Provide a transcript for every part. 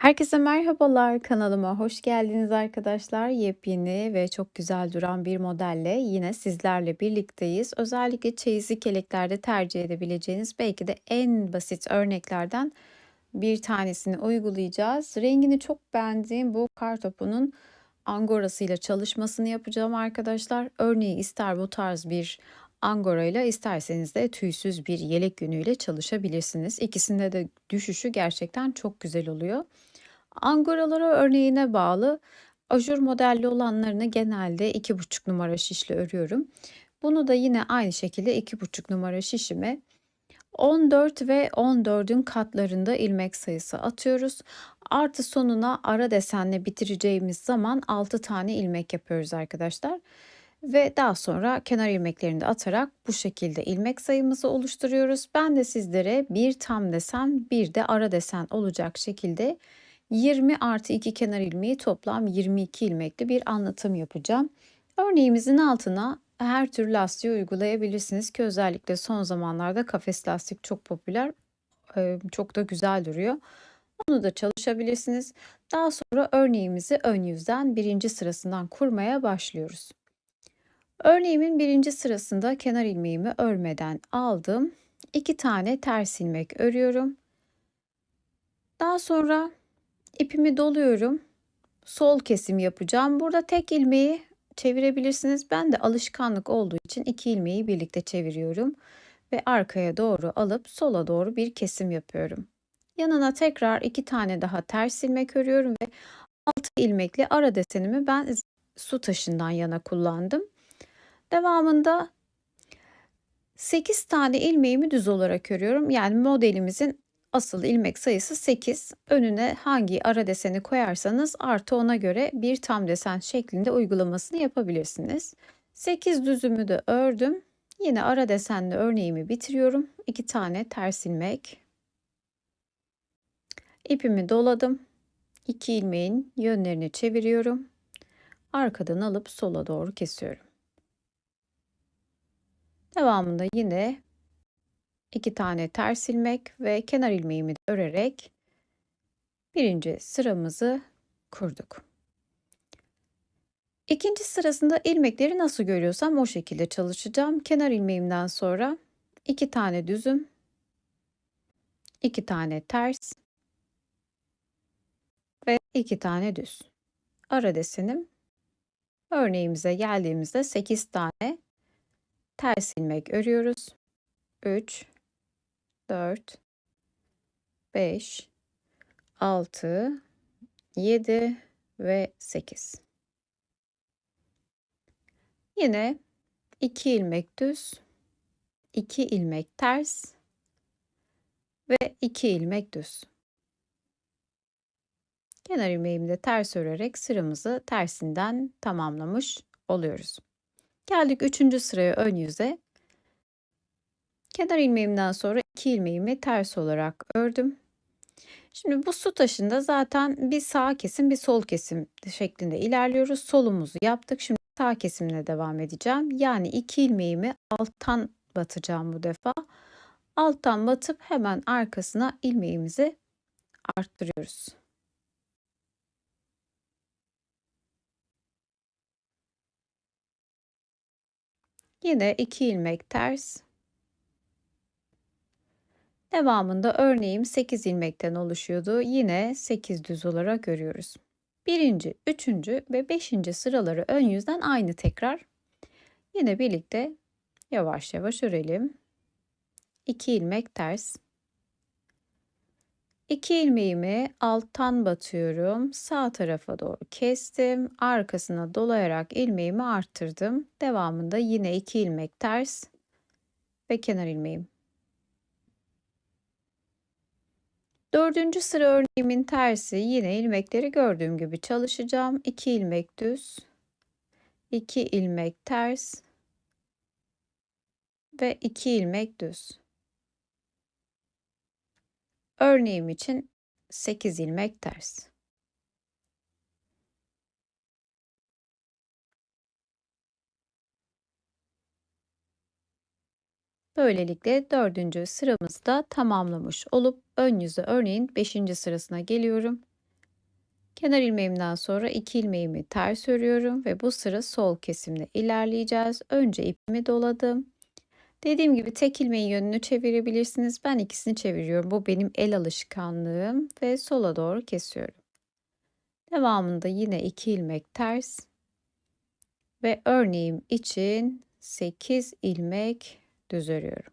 Herkese merhabalar, kanalıma hoş geldiniz arkadaşlar. Yepyeni ve çok güzel duran bir modelle yine sizlerle birlikteyiz. Özellikle çeyizlik yeleklerde tercih edebileceğiniz belki de en basit örneklerden bir tanesini uygulayacağız. Rengini çok beğendiğim bu kartopunun angorasıyla çalışmasını yapacağım arkadaşlar. Örneği ister bu tarz bir angora ile isterseniz de tüysüz bir yelek yünüyle çalışabilirsiniz. İkisinde de düşüşü gerçekten çok güzel oluyor. Angoralara örneğine bağlı ajur modelli olanlarını genelde 2,5 numara şişle örüyorum. Bunu da yine aynı şekilde 2,5 numara şişime 14 ve 14'ün katlarında ilmek sayısı atıyoruz. Artı sonuna ara desenle bitireceğimiz zaman 6 tane ilmek yapıyoruz arkadaşlar. Ve daha sonra kenar ilmeklerini de atarak bu şekilde ilmek sayımızı oluşturuyoruz. Ben de sizlere bir tam desen bir de ara desen olacak şekilde 20 artı 2 kenar ilmeği toplam 22 ilmekli bir anlatım yapacağım. Örneğimizin altına her tür lastiği uygulayabilirsiniz ki özellikle son zamanlarda kafes lastik çok popüler. Çok da güzel duruyor. Onu da çalışabilirsiniz. Daha sonra örneğimizi ön yüzden birinci sırasından kurmaya başlıyoruz. Örneğimin birinci sırasında kenar ilmeğimi örmeden aldım. 2 tane ters ilmek örüyorum. Daha sonra ipimi doluyorum. Sol kesim yapacağım. Burada tek ilmeği çevirebilirsiniz. Ben de alışkanlık olduğu için iki ilmeği birlikte çeviriyorum ve arkaya doğru alıp sola doğru bir kesim yapıyorum. Yanına tekrar iki tane daha ters ilmek örüyorum ve altı ilmekli ara desenimi ben su taşından yana kullandım. Devamında 8 tane ilmeğimi düz olarak örüyorum. Yani modelimizin asıl ilmek sayısı 8. Önüne hangi ara deseni koyarsanız artı ona göre bir tam desen şeklinde uygulamasını yapabilirsiniz. 8 düzümü de ördüm. Yine ara desenli örneğimi bitiriyorum. 2 tane ters ilmek. İpimi doladım. 2 ilmeğin yönlerini çeviriyorum. Arkadan alıp sola doğru kesiyorum. Devamında yine iki tane ters ilmek ve kenar ilmeğimi de örerek birinci sıramızı kurduk. İkinci sırasında ilmekleri nasıl görüyorsam o şekilde çalışacağım. Kenar ilmeğimden sonra iki tane düzüm, iki tane ters ve iki tane düz. Ara desenim. Örneğimize geldiğimizde 8 tane ters ilmek örüyoruz. 3 4 5 6 7 ve 8. Yine 2 ilmek düz, 2 ilmek ters ve 2 ilmek düz. Kenar ilmeğimi de ters örerek sıramızı tersinden tamamlamış oluyoruz. Geldik 3. sıraya ön yüze. Kenar ilmeğimden sonra 2 ilmeğimi ters olarak ördüm. Şimdi bu su taşında zaten bir sağ kesim bir sol kesim şeklinde ilerliyoruz. Solumuzu yaptık. Şimdi sağ kesimle devam edeceğim. Yani 2 ilmeğimi alttan batacağım bu defa. Alttan batıp hemen arkasına ilmeğimizi arttırıyoruz. Yine 2 ilmek ters. Devamında örneğim 8 ilmekten oluşuyordu. Yine 8 düz olarak örüyoruz. Birinci, üçüncü ve beşinci sıraları ön yüzden aynı tekrar. Yine birlikte yavaş yavaş örelim. 2 ilmek ters. 2 ilmeğimi alttan batıyorum. Sağ tarafa doğru kestim. Arkasına dolayarak ilmeğimi arttırdım. Devamında yine 2 ilmek ters ve kenar ilmeğim. Dördüncü sıra örneğimin tersi yine ilmekleri gördüğüm gibi çalışacağım. 2 ilmek düz, 2 ilmek ters ve 2 ilmek düz. Örneğim için 8 ilmek ters. Böylelikle dördüncü sıramızı da tamamlamış olup ön yüzü örneğin beşinci sırasına geliyorum. Kenar ilmeğimden sonra 2 ilmeğimi ters örüyorum ve bu sıra sol kesimde ilerleyeceğiz. Önce ipimi doladım. Dediğim gibi tek ilmeğin yönünü çevirebilirsiniz. Ben ikisini çeviriyorum. Bu benim el alışkanlığım ve sola doğru kesiyorum. Devamında yine 2 ilmek ters ve örneğim için 8 ilmek düz örüyorum.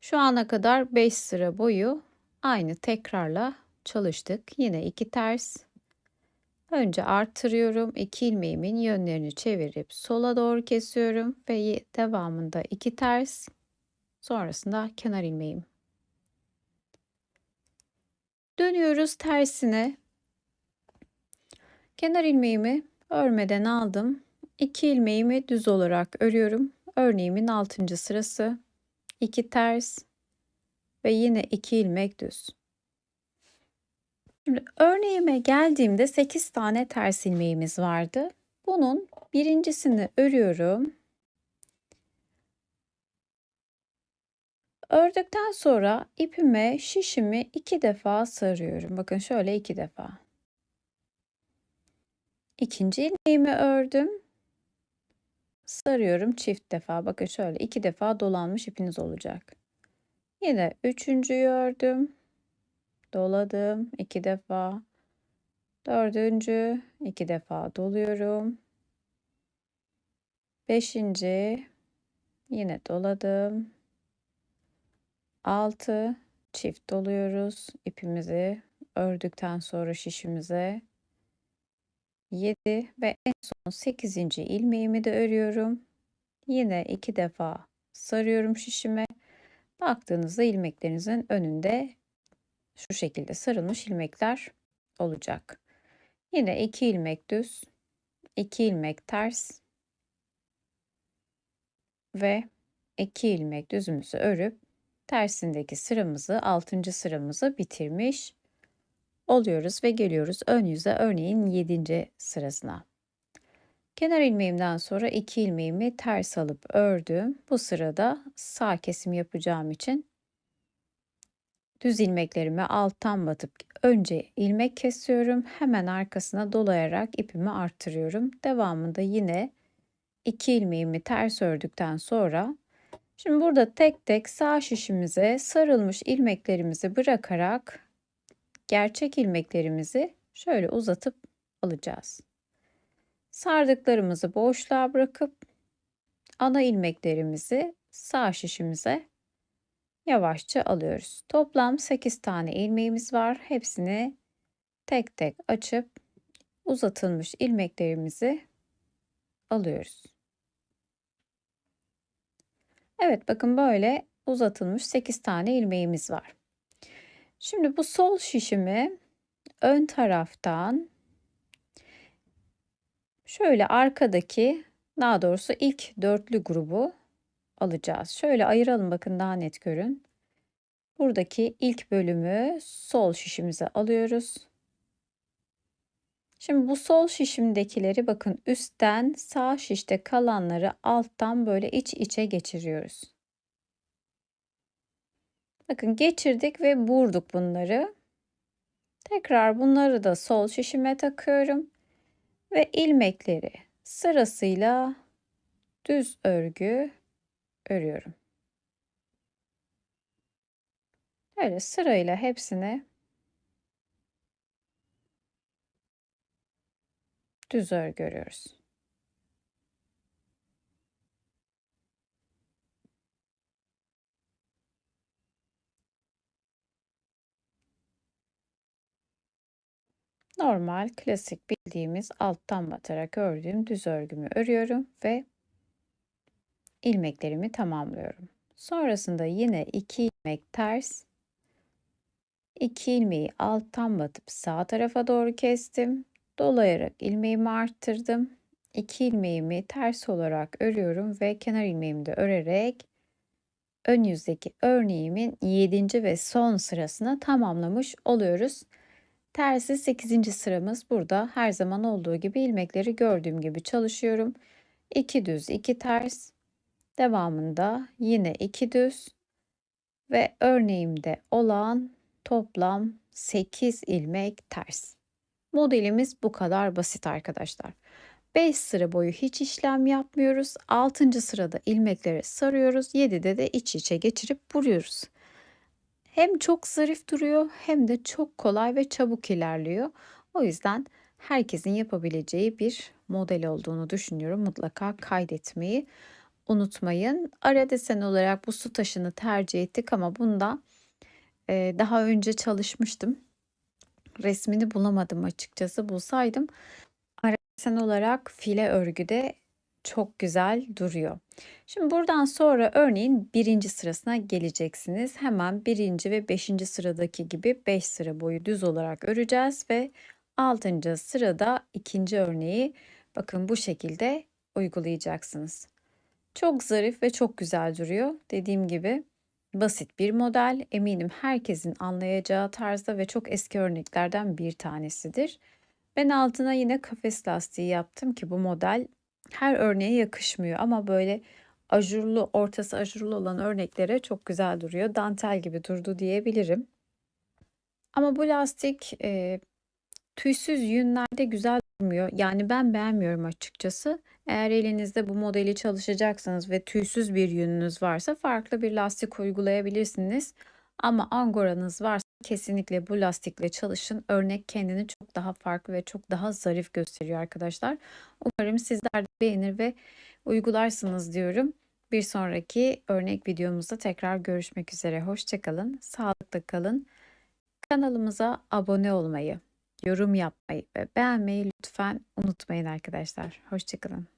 Şu ana kadar 5 sıra boyu aynı tekrarla çalıştık. Yine 2 ters. Önce arttırıyorum. 2 ilmeğimin yönlerini çevirip sola doğru kesiyorum ve devamında 2 ters. Sonrasında kenar ilmeğim. Dönüyoruz tersine. Kenar ilmeğimi örmeden aldım. 2 ilmeğimi düz olarak örüyorum. Örneğimin 6. sırası. 2 ters ve yine 2 ilmek düz. Şimdi örneğime geldiğimde 8 tane ters ilmeğimiz vardı. Bunun birincisini örüyorum. Ördükten sonra ipime şişimi iki defa sarıyorum. Bakın şöyle iki defa. İkinci ilmeğimi ördüm. Sarıyorum çift defa. Bakın şöyle iki defa dolanmış ipiniz olacak. Yine üçüncüyü ördüm. Doladım iki defa. Dördüncü iki defa doluyorum. Beşinci yine doladım. Altı çift doluyoruz ipimizi ördükten sonra şişimize. 7 ve en son 8. ilmeğimi de örüyorum. Yine iki defa sarıyorum şişime. Baktığınızda ilmeklerinizin önünde şu şekilde sarılmış ilmekler olacak. Yine 2 ilmek düz, 2 ilmek ters ve 2 ilmek düzümüzü örüp tersindeki sıramızı 6. sıramızı bitirmiş oluyoruz ve geliyoruz ön yüze örneğin 7. sırasına. Kenar ilmeğimden sonra 2 ilmeğimi ters alıp ördüm. Bu sırada sağ kesim yapacağım için düz ilmeklerimi alttan batıp önce ilmek kesiyorum. Hemen arkasına dolayarak ipimi arttırıyorum. Devamında yine 2 ilmeğimi ters ördükten sonra şimdi burada tek tek sağ şişimize sarılmış ilmeklerimizi bırakarak gerçek ilmeklerimizi şöyle uzatıp alacağız. Sardıklarımızı boşluğa bırakıp ana ilmeklerimizi sağ şişimize yavaşça alıyoruz. Toplam 8 tane ilmeğimiz var. Hepsini tek tek açıp uzatılmış ilmeklerimizi alıyoruz. Evet bakın böyle uzatılmış 8 tane ilmeğimiz var. Şimdi bu sol şişimi ön taraftan şöyle arkadaki daha doğrusu ilk dörtlü grubu alacağız. Şöyle ayıralım bakın daha net görün. Buradaki ilk bölümü sol şişimize alıyoruz. Şimdi bu sol şişimdekileri bakın üstten sağ şişte kalanları alttan böyle iç içe geçiriyoruz. Bakın geçirdik ve vurduk bunları. Tekrar bunları da sol şişime takıyorum ve ilmekleri sırasıyla düz örgü örüyorum. Öyle sırayla hepsini düz örgü örüyoruz. Normal, klasik bildiğimiz alttan batarak ördüğüm düz örgümü örüyorum ve ilmeklerimi tamamlıyorum. Sonrasında yine 2 ilmek ters, 2 ilmeği alttan batıp sağ tarafa doğru kestim. Dolayarak ilmeğimi arttırdım. 2 ilmeğimi ters olarak örüyorum ve kenar ilmeğimi de örerek ön yüzdeki örneğimin 7. ve son sırasını tamamlamış oluyoruz. Tersi 8. sıramız burada. Her zaman olduğu gibi ilmekleri gördüğüm gibi çalışıyorum. 2 düz, 2 ters. Devamında yine 2 düz ve örneğimde olan Toplam 8 ilmek ters. Modelimiz bu kadar basit arkadaşlar. 5 sıra boyu hiç işlem yapmıyoruz. 6. sırada ilmekleri sarıyoruz. 7'de de iç içe geçirip vuruyoruz. Hem çok zarif duruyor hem de çok kolay ve çabuk ilerliyor. O yüzden herkesin yapabileceği bir model olduğunu düşünüyorum. Mutlaka kaydetmeyi unutmayın. Ara desen olarak bu su taşını tercih ettik ama bunda e, daha önce çalışmıştım. Resmini bulamadım açıkçası. Bulsaydım ara desen olarak file örgüde çok güzel duruyor. Şimdi buradan sonra örneğin birinci sırasına geleceksiniz. Hemen birinci ve beşinci sıradaki gibi 5 sıra boyu düz olarak öreceğiz ve altıncı sırada ikinci örneği bakın bu şekilde uygulayacaksınız. Çok zarif ve çok güzel duruyor. Dediğim gibi basit bir model. Eminim herkesin anlayacağı tarzda ve çok eski örneklerden bir tanesidir. Ben altına yine kafes lastiği yaptım ki bu model her örneğe yakışmıyor ama böyle ajurlu, ortası ajurlu olan örneklere çok güzel duruyor. Dantel gibi durdu diyebilirim. Ama bu lastik e, tüysüz yünlerde güzel durmuyor. Yani ben beğenmiyorum açıkçası. Eğer elinizde bu modeli çalışacaksanız ve tüysüz bir yününüz varsa farklı bir lastik uygulayabilirsiniz. Ama angoranız varsa kesinlikle bu lastikle çalışın. Örnek kendini çok daha farklı ve çok daha zarif gösteriyor arkadaşlar. Umarım sizler de beğenir ve uygularsınız diyorum. Bir sonraki örnek videomuzda tekrar görüşmek üzere. Hoşçakalın, sağlıklı kalın. Kanalımıza abone olmayı, yorum yapmayı ve beğenmeyi lütfen unutmayın arkadaşlar. Hoşçakalın.